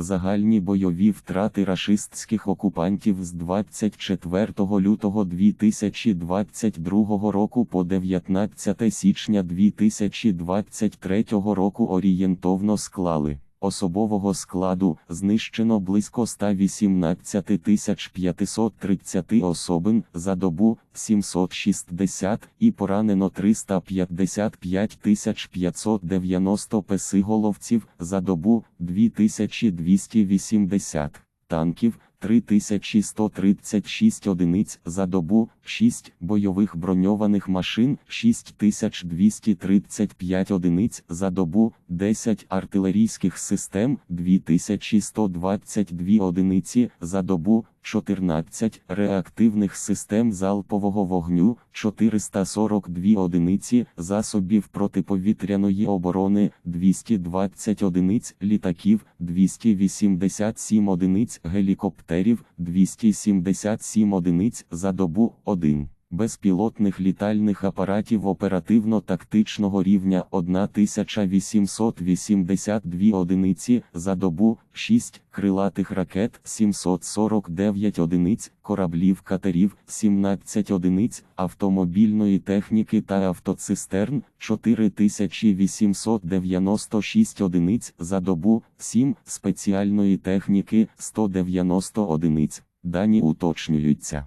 Загальні бойові втрати рашистських окупантів з 24 лютого 2022 року по 19 січня 2023 року орієнтовно склали. Особового складу знищено близько 118 530 особин за добу 760 і поранено 355 590 песиголовців за добу 2280 танків. 3136 одиниць за добу, 6 бойових броньованих машин, 6235 одиниць за добу, 10 артилерійських систем, 2122 одиниці за добу, 14 реактивних систем залпового вогню, 442 одиниці засобів протиповітряної оборони, 220 одиниць літаків, 287 одиниць гелікоптерів, 277 одиниць за добу 1. Безпілотних літальних апаратів оперативно-тактичного рівня 1882 одиниці за добу, 6 крилатих ракет 749 одиниць, кораблів катерів 17 одиниць, автомобільної техніки та автоцистерн 4896 одиниць за добу, 7 спеціальної техніки 190 одиниць. Дані уточнюються.